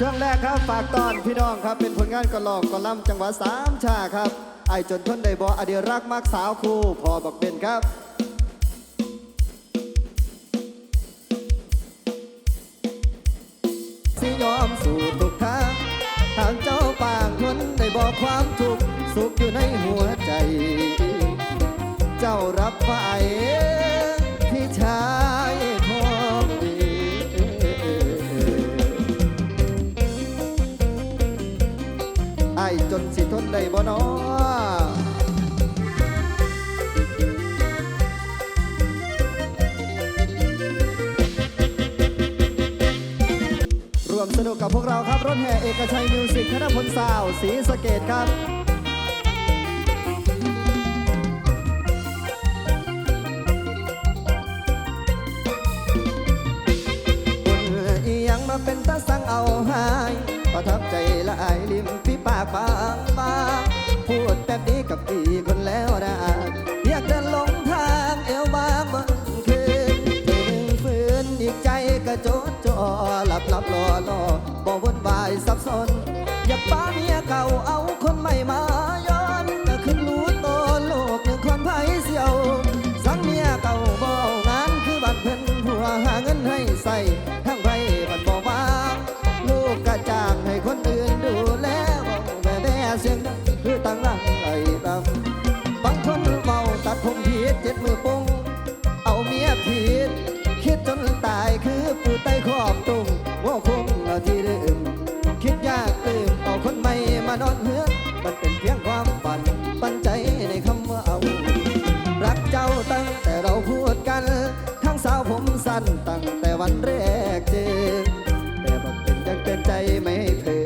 ช่วงแรกครับฝากตอนพี่น้องครับ เป็นผลงานกรลอกกรล่ำจังหวะสามชาครับไอจนทนได้บออดีรักมากสาวคู่พอบอกเป็นครับสิยอมสู่ทุกทางทางเจ้าปางทนได้บอกความทุกข์สุขอยู่ในหัวใจ เจ้ารับไฟ ร่วมสนุกกับพวกเราครับ รถแห่เอกชัยมิวสิกคณะพลสาวสีสเกตครับยังมาเป็นตาสังเอาหายประทับใจละอายริมพี่ปากบางบางพูดแบบนี้กับอีคนแล้ว ลอบ่วนวายสับสน อยากป้าเมียเก่าเอา ที่เริ่มคิดยากตื่นเอาคนใหม่มานอนเฮือนมันเป็นเพียงความฝันปันใจในคำว่าเอารักเจ้าตั้งแต่เราพูดกัน ทั้งสาวผมสั้นตั้งแต่วันแรกเจอแต่บังเป็นยังเกินใจไม่ให้เธอ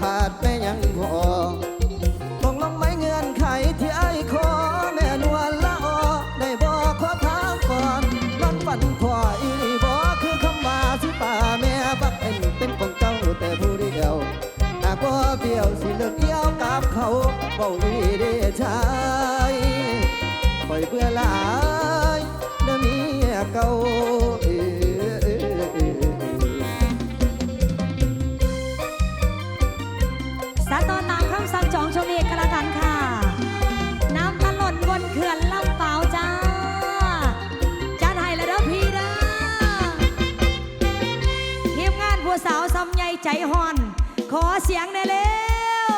ขาดแม่ยังพอต้องลงไม้เงื่อนไขที่ไอ้ขอแม่นวลละออได้บอกขอถามก่อนนอนฝันขออีบอคือคำว่าสิป่าแม่บักเป็นเป็นของเจ้าแต่ผู้เดียวหากว่าเบี้ยวสิเลิกเยี่ยวกับเขาเบาอี ใจห่อน ขอเสียงในเร็ว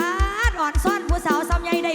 อาดอ่อนซ่อนผู้สาวซ้ำใหญ่ได้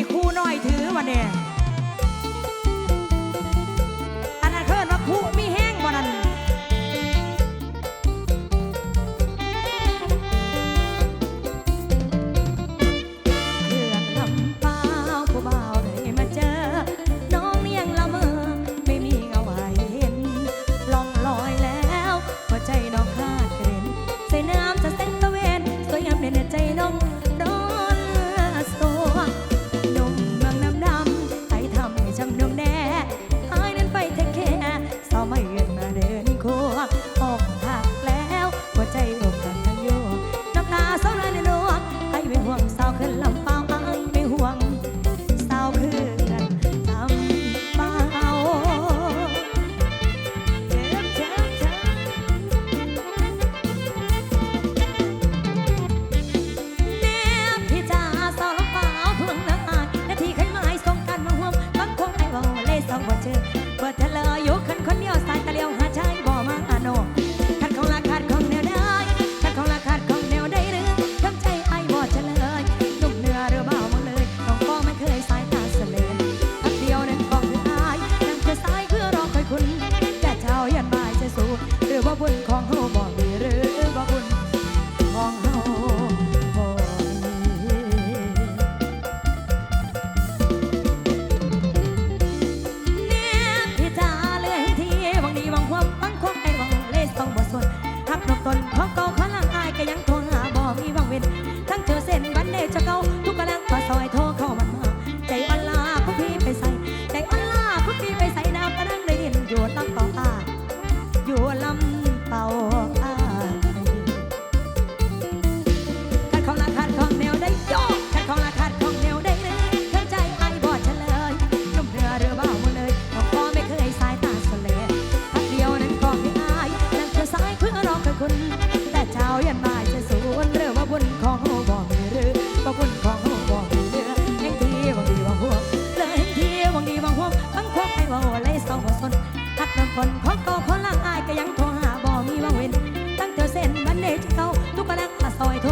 คนของเก่าคนล่างอายก็ยังโทรหาบอกมีว่างเว้นตั้งเธอเส้นวันเดชเก่าทุกกระดังอาซอยโทร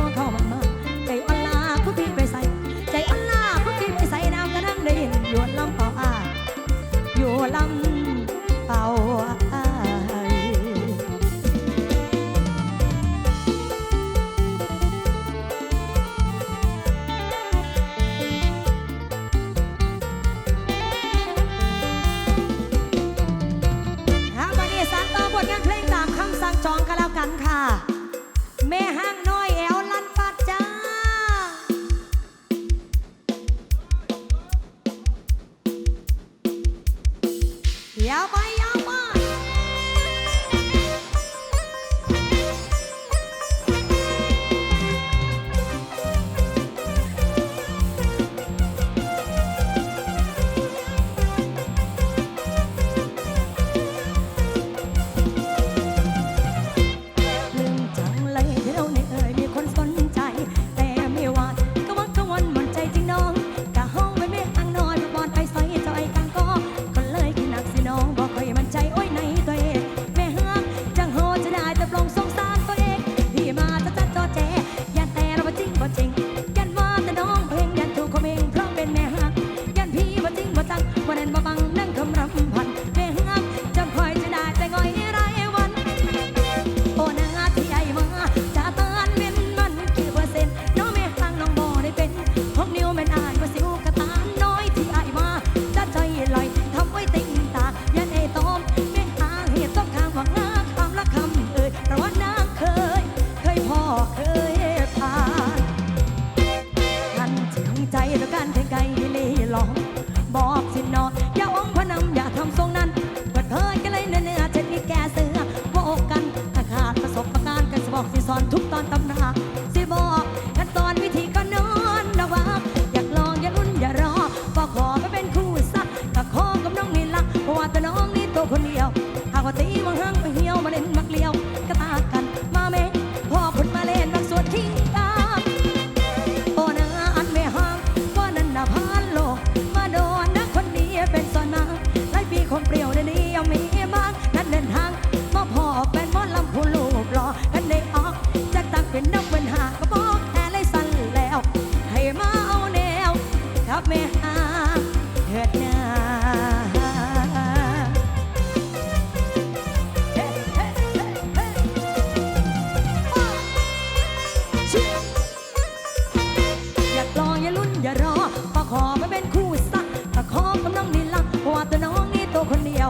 பார்க்கணும் ละว่าตัวน้องนี่ตัวคนเดียว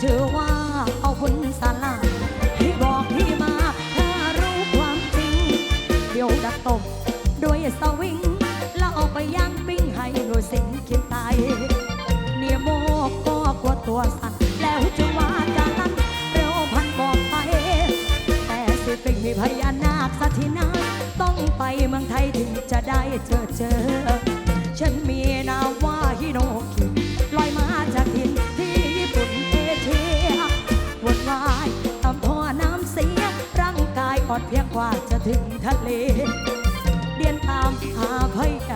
เจอว่าเอาคนสาลาที่บอกที่มาถ้ารู้ความจริง เดี๋ยวดักตบด้วยสวิง แล้วเอาไปย่างปิ้งให้หน่วยสิงกินายเนี่ยโมกก็กลัวตัวสั่นแล้วจะว่าจะลั่นเร็วพันบอกไป แต่สิปิ้งมีพญานาคสถินาต้องไปเมืองไทยถึงจะได้เจอเจอ อดเพียงกว่าจะถึงทะเล เดียนตามหาพยา